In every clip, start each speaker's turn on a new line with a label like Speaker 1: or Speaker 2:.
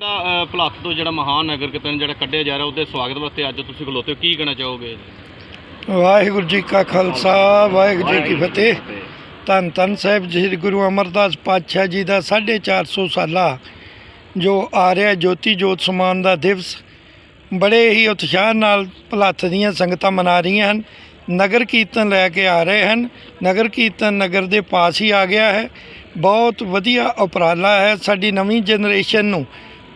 Speaker 1: ਜਿਹੜਾ ਭਲਾਤ ਤੋਂ ਜਿਹੜਾ ਮਹਾਨ ਨਗਰ ਕੀਰਤਨ ਜਿਹੜਾ ਕੱਢਿਆ ਜਾ ਰਿਹਾ ਉਹਦੇ ਸਵਾਗਤ ਵਾਸਤੇ ਅੱਜ ਤੁਸੀਂ ਖਲੋਤੇ ਹੋ। ਕੀ ਕਹਿਣਾ ਚਾਹੋਗੇ?
Speaker 2: ਵਾਹਿਗੁਰੂ ਜੀ ਕਾ ਖਾਲਸਾ ਵਾਹਿਗੁਰੂ ਜੀ ਕੀ ਫਤਿਹ। ਧੰਨ ਧੰਨ ਸਾਹਿਬ ਜੀ ਗੁਰੂ ਅਮਰਦਾਸ ਪਾਤਸ਼ਾਹ ਜੀ ਦਾ 450 ਸਾਲਾ ਜੋ ਆ ਰਿਹਾ ਜੋਤੀ ਜੋਤ ਸਮਾਨ ਦਾ ਦਿਵਸ। ਬੜੇ ਹੀ ਉਤਸ਼ਾਹ ਨਾਲ ਭਲੱਥ ਦੀਆਂ ਸੰਗਤਾਂ ਮਨਾ ਰਹੀਆਂ ਹਨ। ਨਗਰ ਕੀਰਤਨ ਲੈ ਕੇ ਆ ਰਹੇ ਹਨ। ਨਗਰ ਕੀਰਤਨ ਨਗਰ ਦੇ ਪਾਸ ਹੀ ਆ ਗਿਆ ਹੈ। ਬਹੁਤ ਵਧੀਆ ਉਪਰਾਲਾ ਹੈ ਸਾਡੀ ਨਵੀਂ ਜਨਰੇਸ਼ਨ ਨੂੰ।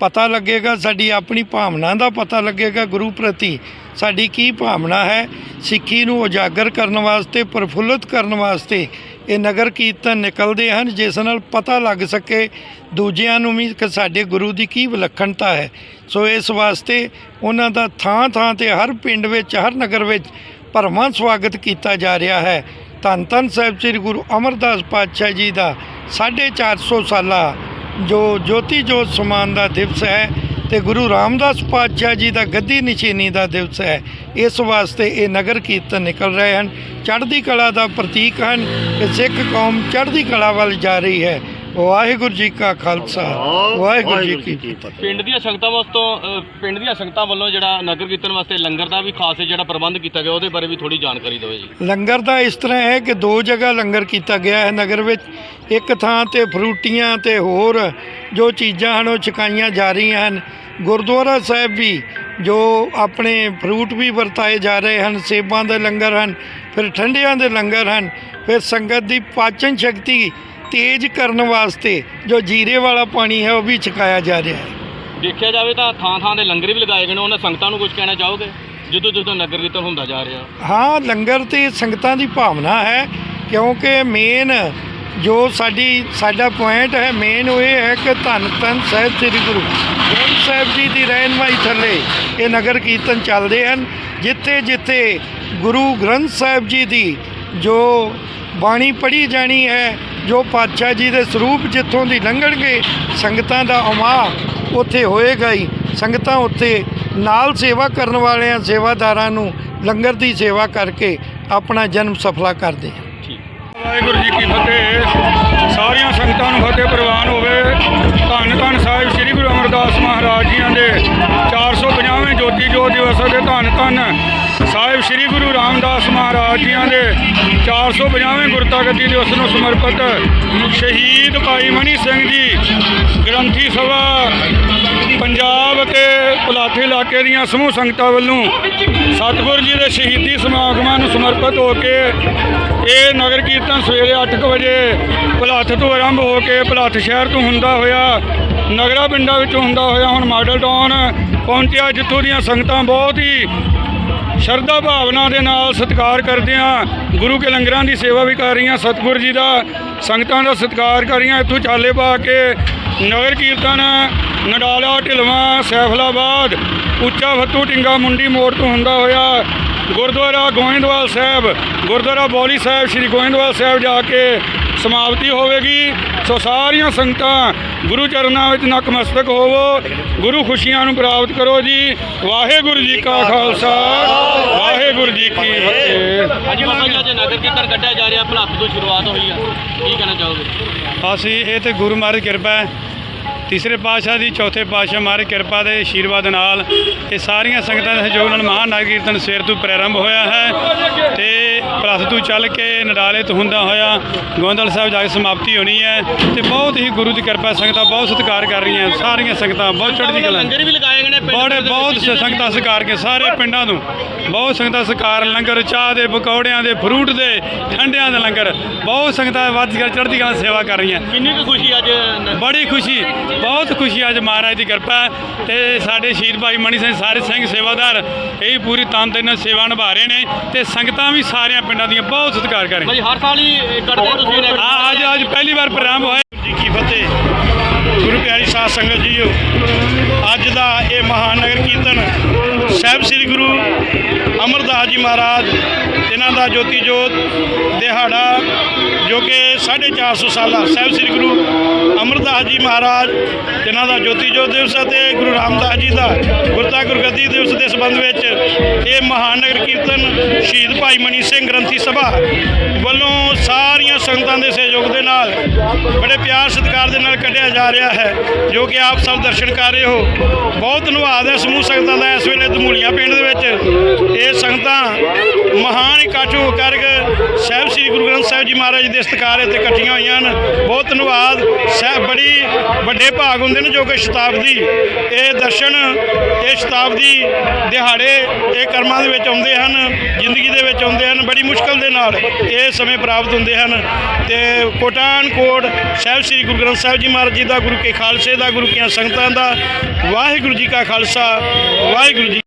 Speaker 2: ਪਤਾ ਲੱਗੇਗਾ, ਸਾਡੀ ਆਪਣੀ ਭਾਵਨਾ ਦਾ ਪਤਾ ਲੱਗੇਗਾ ਗੁਰੂ ਪ੍ਰਤੀ। ਸਾਡੀ ਕੀ ਭਾਵਨਾ ਹੈ? ਸਿੱਖੀ ਨੂੰ ਉਜਾਗਰ ਕਰਨ ਵਾਸਤੇ, ਪ੍ਰਫੁੱਲਤ ਕਰਨ ਵਾਸਤੇ ਇਹ ਨਗਰ ਕੀਰਤਨ ਨਿਕਲਦੇ ਹਨ, ਜਿਸ ਨਾਲ ਪਤਾ ਲੱਗ ਸਕੇ ਦੂਜਿਆਂ ਨੂੰ ਵੀ ਕਿ ਸਾਡੇ ਗੁਰੂ ਦੀ ਕੀ ਵਿਲੱਖਣਤਾ ਹੈ। ਸੋ ਇਸ ਵਾਸਤੇ ਉਹਨਾਂ ਦਾ ਥਾਂ ਥਾਂ ਤੇ ਹਰ ਪਿੰਡ ਵਿੱਚ, ਹਰ ਨਗਰ ਵਿੱਚ ਭਰਵਾਂ ਸਵਾਗਤ ਕੀਤਾ ਜਾ ਰਿਹਾ ਹੈ। ਧੰਨ ਧੰਨ ਸਾਹਿਬ ਸ੍ਰੀ ਗੁਰੂ ਅਮਰਦਾਸ ਪਾਤਸ਼ਾਹ ਜੀ ਦਾ 450 ਸਾਲਾ ਜੋ ਜੋਤੀ ਜੋਤ ਸਮਾਨ ਦਾ ਦਿਵਸ ਹੈ ਤੇ ਗੁਰੂ ਰਾਮਦਾਸ ਪਾਤਸ਼ਾਹ ਜੀ ਦਾ ਗੱਦੀ ਨਿਸ਼ਾਨੀ ਦਾ ਦਿਵਸ ਹੈ, ਇਸ ਵਾਸਤੇ ਇਹ ਨਗਰ ਕੀਰਤਨ ਨਿਕਲ ਰਹੇ ਹਨ। ਚੜ੍ਹਦੀ ਕਲਾ ਦਾ ਪ੍ਰਤੀਕ ਹਨ ਕਿ ਸਿੱਖ ਕੌਮ ਚੜ੍ਹਦੀ ਕਲਾ ਵੱਲ ਜਾ ਰਹੀ ਹੈ। ਵਾਹਿਗੁਰੂ ਜੀ ਕਾ ਖਾਲਸਾ ਵਾਹਿਗੁਰੂ ਜੀ ਕੀ ਫਤਿਹ।
Speaker 1: ਪਿੰਡ ਦੀਆਂ ਸੰਗਤਾਂ ਵਾਸਤੋਂ ਪਿੰਡ ਦੀਆਂ ਸੰਗਤਾਂ ਵੱਲੋਂ ਜਿਹੜਾ ਨਗਰ ਕੀਰਤਨ ਵਾਸਤੇ ਲੰਗਰ ਦਾ ਵੀ ਖਾਸ ਜਿਹੜਾ ਪ੍ਰਬੰਧ ਕੀਤਾ ਗਿਆ ਉਹਦੇ ਬਾਰੇ ਵੀ ਥੋੜੀ ਜਾਣਕਾਰੀ ਦਿਓ ਜੀ।
Speaker 2: ਲੰਗਰ ਦਾ ਇਸ ਤਰ੍ਹਾਂ ਹੈ ਕਿ ਦੋ ਜਗ੍ਹਾ ਲੰਗਰ ਕੀਤਾ ਗਿਆ ਹੈ ਨਗਰ ਵਿੱਚ ਇੱਕ ਥਾਂ ਤੇ ਫਰੂਟੀਆਂ ਤੇ ਹੋਰ ਜੋ ਚੀਜ਼ਾਂ ਹਨ ਉਹ ਛਕਾਈਆਂ ਜਾ ਰਹੀਆਂ ਹਨ। ਗੁਰਦੁਆਰਾ ਸਾਹਿਬ ਵੀ ਜੋ ਆਪਣੇ ਫਰੂਟ ਵੀ ਵਰਤਾਏ ਜਾ ਰਹੇ ਹਨ ਸੇਬਾਂ ਦੇ ਲੰਗਰ ਹਨ ਫਿਰ ਠੰਡਿਆਂ ਦੇ ਲੰਗਰ ਹਨ ਫਿਰ ਸੰਗਤ ਦੀ ਪਾਚਨ ਸ਼ਕਤੀ ਤੇਜ਼ ਕਰਨ ਵਾਸਤੇ ਜੋ ਜੀਰੇ ਵਾਲਾ ਪਾਣੀ ਹੈ ਉਹ ਵੀ ਛਕਾਇਆ ਜਾ ਰਿਹਾ ਹੈ।
Speaker 1: ਦੇਖਿਆ ਜਾਵੇ ਤਾਂ ਥਾਂ ਥਾਂ ਦੇ ਲੰਗਰ ਵੀ ਲਗਾਏ ਗਏ ਨੇ ਉਹਨਾਂ ਸੰਗਤਾਂ ਨੂੰ ਕੁਝ ਕਹਿਣਾ ਚਾਹੋਗੇ? ਜਦੋਂ ਜਦੋਂ ਨਗਰ ਕੀਰਤਨ ਹੁੰਦਾ ਜਾ ਰਿਹਾ।
Speaker 2: ਹਾਂ ਲੰਗਰ ਤੇ ਸੰਗਤਾਂ ਦੀ ਭਾਵਨਾ ਹੈ ਕਿਉਂਕਿ ਮੇਨ ਜੋ ਸਾਡੀ ਸਾਡਾ ਪੁਆਇੰਟ ਹੈ ਮੇਨ ਉਹ ਇਹ ਹੈ ਕਿ ਧੰਨ ਧੰਨ ਸਾਹਿਬ ਸ੍ਰੀ ਗੁਰੂ ਗ੍ਰੰਥ ਸਾਹਿਬ ਜੀ ਦੀ ਰਹਿਨਮਾਈ ਥੱਲੇ ਇਹ ਨਗਰ ਕੀਰਤਨ ਚੱਲਦੇ ਹਨ ਜਿੱਥੇ ਜਿੱਥੇ ਗੁਰੂ ਗ੍ਰੰਥ ਸਾਹਿਬ ਜੀ ਦੀ ਜੋ ਬਾਣੀ ਪੜ੍ਹੀ ਜਾਣੀ ਹੈ ਜੋ ਪਾਤਸ਼ਾਹ ਜੀ ਦੇ ਸਰੂਪ ਜਿੱਥੋਂ ਦੀ ਲੰਘਣਗੇ, ਸੰਗਤਾਂ ਦਾ ਉਮਾਹ ਉੱਥੇ ਹੋਏਗਾ ਹੀ। ਸੰਗਤਾਂ ਉੱਥੇ ਨਾਲ ਸੇਵਾ ਕਰਨ ਵਾਲਿਆਂ, ਸੇਵਾਦਾਰਾਂ ਨੂੰ ਲੰਗਰ ਦੀ ਸੇਵਾ ਕਰਕੇ ਆਪਣਾ ਜਨਮ ਸਫਲਾ ਕਰਦੇ ਹਨ
Speaker 3: ਵਾਹਿਗੁਰੂ ਜੀ ਕੀ ਫਤਿਹ। ਸਾਰੀਆਂ ਸੰਗਤਾਂ ਨੂੰ ਫਤਿਹ ਪ੍ਰਵਾਨ ਹੋਵੇ। ਧੰਨ ਧੰਨ ਸਾਹਿਬ ਸ੍ਰੀ ਗੁਰੂ ਅਮਰਦਾਸ ਮਹਾਰਾਜ ਜੀਆਂ ਦੇ 450ਵੇਂ ਜੋਤੀ ਜੋਤ ਦਿਵਸ ਦੇ ਧੰਨ ਧੰਨ ਸਾਹਿਬ ਸ੍ਰੀ ਗੁਰੂ ਰਾਮਦਾਸ ਮਹਾਰਾਜ ਜੀਆਂ ਦੇ 450ਵੇਂ ਗੁਰਤਾ ਗੱਦੀ ਦਿਵਸ ਨੂੰ ਸਮਰਪਿਤ ਸ਼ਹੀਦ ਭਾਈ ਮਨੀ ਸਿੰਘ ਜੀ ਗ੍ਰੰਥੀ ਸਭਾ ਪੰਜਾਬ ਅਤੇ ਪਲਾਠੀ ਇਲਾਕੇ ਦੀਆਂ ਸਮੂਹ ਸੰਗਤਾਂ ਵੱਲੋਂ ਸਤਿਗੁਰੂ ਜੀ ਦੇ ਸ਼ਹੀਦੀ ਸਮਾਗਮਾਂ ਨੂੰ ਸਮਰਪਿਤ ਹੋ ਕੇ ਇਹ ਨਗਰ ਕੀਰਤਨ ਸਵੇਰੇ 8:00 ਵਜੇ ਭਲਾਥ ਤੋਂ ਆਰੰਭ ਹੋ ਕੇ ਭਲਾਥ ਸ਼ਹਿਰ ਤੋਂ ਹੁੰਦਾ ਹੋਇਆ, ਨਗਰਾ ਪਿੰਡਾਂ ਵਿੱਚੋਂ ਹੁੰਦਾ ਹੋਇਆ, ਹੁਣ ਮਾਡਲ ਟਾਊਨ ਪਹੁੰਚਿਆ, ਜਿੱਥੋਂ ਦੀਆਂ ਸੰਗਤਾਂ ਬਹੁਤ ਹੀ ਸ਼ਰਧਾ ਭਾਵਨਾ ਦੇ ਨਾਲ ਸਤਿਕਾਰ ਕਰਦੇ ਕਰਦਿਆਂ ਗੁਰੂ ਕੇ ਲੰਗਰਾਂ ਦੀ ਸੇਵਾ ਵੀ ਕਰ ਰਹੀਆਂ। ਸਤਿਗੁਰੂ ਜੀ ਦਾ ਸੰਗਤਾਂ ਦਾ ਸਤਿਕਾਰ ਕਰ ਰਹੀਆਂ। ਇੱਥੋਂ ਚਾਲੇ ਪਾ ਕੇ ਨਗਰ ਕੀਰਤਨ, ਨਡਾਲਾ, ਢਿਲਵਾਂ, ਸੈਫਲਾਬਾਦ, ਉੱਚਾ ਫੱਤੂ ਟਿੰਗਾ ਮੁੰਡੀ ਮੋੜ ਤੋਂ ਹੁੰਦਾ ਹੋਇਆ ਗੁਰਦੁਆਰਾ ਗੋਇੰਦਵਾਲ ਸਾਹਿਬ, ਗੁਰਦੁਆਰਾ ਬੌਲੀ ਸਾਹਿਬ, ਸ੍ਰੀ ਗੋਇੰਦਵਾਲ ਸਾਹਿਬ ਜਾ ਕੇ ਸਮਾਪਤੀ ਹੋਵੇਗੀ। ਸੋ ਸਾਰੀਆਂ ਸੰਗਤਾਂ ਗੁਰੂ ਚਰਨਾਂ ਵਿੱਚ ਨਤਮਸਤਕ ਹੋਵੋ ਗੁਰੂ ਖੁਸ਼ੀਆਂ ਨੂੰ ਪ੍ਰਾਪਤ ਕਰੋ ਜੀ। ਵਾਹਿਗੁਰੂ ਜੀ ਕਾ ਖਾਲਸਾ ਵਾਹਿਗੁਰੂ ਜੀ ਕੀ ਫਤਿਹ।
Speaker 1: ਹਾਂਜੀ ਬਾਬਾ ਜੀ ਅੱਜ ਨਗਰ ਕੀਰਤਨ ਕੱਢਿਆ ਜਾ ਰਿਹਾ ਭਲਾਤ ਤੋਂ ਸ਼ੁਰੂਆਤ ਹੋਈ ਆ। ਕੀ ਕਹਿਣਾ ਚਾਹੋਗੇ?
Speaker 3: ਅਸੀਂ ਇਹ ਤੇ ਗੁਰੂ ਮਹਾਰਾਜ ਦੀ ਕਿਰਪਾ ਹੈ। ਤੀਸਰੇ ਪਾਤਸ਼ਾਹ ਦੀ ਚੌਥੇ ਪਾਤਸ਼ਾਹ ਮਹਾਰਾਜ ਕਿਰਪਾ ਦੇ ਆਸ਼ੀਰਵਾਦ ਨਾਲ ਇਹ ਸਾਰੀਆਂ ਸੰਗਤਾਂ ਦੇ ਸਹਿਯੋਗ ਨਾਲ ਮਹਾਨ ਨਗਰ ਕੀਰਤਨ ਸਵੇਰ ਤੋਂ ਪ੍ਰਾਰੰਭ ਹੋਇਆ ਹੈ ਤੇ ਪਲੱਸ ਤੋਂ ਚੱਲ ਕੇ ਨਡਾਲੇ ਤੋਂ ਹੁੰਦਾ ਹੋਇਆ ਗੋਂਦਲ ਸਾਹਿਬ ਜਾ ਕੇ ਸਮਾਪਤੀ ਹੋਣੀ ਹੈ ਤੇ ਬਹੁਤ ਹੀ ਗੁਰੂ ਦੀ ਕਿਰਪਾ ਸੰਗਤਾਂ ਬਹੁਤ ਸਤਿਕਾਰ ਕਰ ਰਹੀਆਂ ਸਾਰੀਆਂ ਸੰਗਤਾਂ ਬਹੁਤ ਚੜ੍ਹਦੀ ਕਲਾ
Speaker 1: ਲੰਗਰ ਵੀ ਲਗਾਏ ਗਏ ਨੇ ਪਿੰਡ
Speaker 3: ਬੜੇ
Speaker 1: ਦੇ
Speaker 3: ਬਹੁਤ ਸੰਗਤਾਂ ਸਤਿਕਾਰ ਕੇ ਸਾਰੇ ਪਿੰਡਾਂ ਤੋਂ ਬਹੁਤ ਸੰਗਤਾਂ ਸਤਿਕਾਰ ਲੰਗਰ ਚਾਹ ਦੇ ਪਕੌੜਿਆਂ ਦੇ ਫਰੂਟ ਦੇ ਠੰਡਿਆਂ ਦੇ ਲੰਗਰ। ਬਹੁਤ ਸੰਗਤਾਂ ਵੱਧ ਚੜ੍ਹਦੀ ਕਲਾ ਸੇਵਾ ਕਰ ਰਹੀਆਂ।
Speaker 1: ਕਿੰਨੀ ਕੁ ਖੁਸ਼ੀ ਅੱਜ ਨ-
Speaker 3: ਬੜੀ ਖੁਸ਼ੀ। ਬਹੁਤ ਖੁਸ਼ੀ ਅੱਜ ਮਹਾਰਾਜ ਦੀ ਕਿਰਪਾ ਹੈ ਤੇ ਸਾਡੇ ਸ਼ਹੀਦ ਭਾਈ ਮਣੀ ਸਿੰਘ ਸਾਰੇ ਸਿੰਘ ਸੇਵਾਦਾਰ ਇਹ ਪੂਰੀ ਤਨਦੇਹੀ ਨਾਲ ਸੇਵਾ ਨਿਭਾ ਰਹੇ ਨੇ ਤੇ ਸੰਗਤਾਂ ਵੀ ਸਾਰਿਆਂ ਪਿੰਡਾਂ ਦੀਆਂ ਬਹੁਤ ਸਤਿਕਾਰ ਕਰ ਰਹੀਆਂ।
Speaker 1: ਭਾਈ ਹਰ ਸਾਲ ਹੀ ਹੋ ਤੁਸੀਂ ਨਗਰ
Speaker 3: ਆ ਅੱਜ ਅੱਜ ਪਹਿਲੀ ਵਾਰ ਪ੍ਰਾਰੰਭ ਹੋਇਆ।
Speaker 4: ਜੀ ਕੀ ਫਤਿਹ। ਗੁਰੂ ਪਿਆਰੀ ਸਾਧ ਸੰਗਤ ਜੀਓ ਅੱਜ ਦਾ ਇਹ ਮਹਾਨ ਨਗਰ ਕੀਰਤਨ ਅਮਰਦਾਸ ਜੀ ਮਹਾਰਾਜ, ਇਹਨਾਂ ਦਾ ਜੋਤੀ ਜੋਤ ਦਿਹਾੜਾ, ਜੋ ਕਿ 450 ਸਾਲਾ, ਸਾਹਿਬ ਸ੍ਰੀ ਗੁਰੂ ਅਮਰਦਾਸ ਜੀ ਮਹਾਰਾਜ, ਜਿਨ੍ਹਾਂ ਦਾ ਜੋਤੀ ਜੋਤ ਦਿਵਸ ਅਤੇ ਗੁਰੂ ਰਾਮਦਾਸ ਜੀ ਦਾ ਗੁਰਤਾ ਗੁਰਗੱਦੀ ਦਿਵਸ ਦੇ ਸੰਬੰਧ ਵਿੱਚ ਇਹ ਮਹਾਨ ਨਗਰ ਕੀਰਤਨ ਸ਼ਹੀਦ ਭਾਈ ਮਨੀ ਸਿੰਘ ਗ੍ਰੰਥੀ ਸਭਾ ਵੱਲੋਂ ਸਾਰੀਆਂ ਸੰਗਤਾਂ ਦੇ ਸਹਿਯੋਗ ਦੇ ਨਾਲ, ਬੜੇ ਪਿਆਰ ਸਤਿਕਾਰ ਦੇ ਨਾਲ ਕੱਢਿਆ ਜਾ ਰਿਹਾ ਹੈ, ਜੋ ਕਿ ਆਪ ਸਭ ਦਰਸ਼ਨ ਕਰ ਰਹੇ ਹੋ। ਬਹੁਤ ਧੰਨਵਾਦ ਹੈ ਸਮੂਹ ਸੰਗਤਾਂ ਦਾ ਇਸ ਵੇਲੇ ਧਮੂਲੀਆਂ ਪਿੰਡ ਦੇ ਵਿੱਚ। ਇਹ ਸੰਗਤਾਂ ਮਹਾਨ ਇਕੱਠ ਹੋ ਕਰਕੇ ਸਾਹਿਬ ਸ੍ਰੀ ਗੁਰੂ ਗ੍ਰੰਥ ਸਾਹਿਬ ਜੀ ਮਹਾਰਾਜ ਦੇ ਸਤਿਕਾਰ ਇੱਥੇ ਇਕੱਠੀਆਂ ਹੋਈਆਂ ਹਨ। ਬਹੁਤ ਧੰਨਵਾਦ। ਸਾਹਿਬ ਬੜੀ ਵੱਡੇ ਭਾਗ ਹੁੰਦੇ ਨੇ ਜੋ ਕਿ ਸ਼ਤਾਬਦੀ ਇਹ ਦਰਸ਼ਨ, ਇਹ ਸ਼ਤਾਬਦੀ ਦਿਹਾੜੇ, ਇਹ ਕਰਮਾਂ ਦੇ ਵਿੱਚ ਆਉਂਦੇ ਹਨ, ਜ਼ਿੰਦਗੀ ਦੇ ਵਿੱਚ ਆਉਂਦੇ ਹਨ, ਬੜੀ ਮੁਸ਼ਕਲ ਦੇ ਨਾਲ ਇਹ ਸਮੇਂ ਪ੍ਰਾਪਤ ਹੁੰਦੇ ਹਨ। ਤੇ ਕੋਟਾਨ ਕੋਟ ਸਾਹਿਬ ਸ੍ਰੀ ਗੁਰੂ ਗ੍ਰੰਥ ਸਾਹਿਬ ਜੀ ਮਹਾਰਾਜ ਜੀ ਦਾ, ਗੁਰੂ ਕੇ ਖਾਲਸੇ ਦਾ, ਗੁਰੂ ਕੀਆਂ ਸੰਗਤਾਂ ਦਾ, ਵਾਹਿਗੁਰੂ ਜੀ ਕਾ ਖਾਲਸਾ, ਵਾਹਿਗੁਰੂ ਜੀ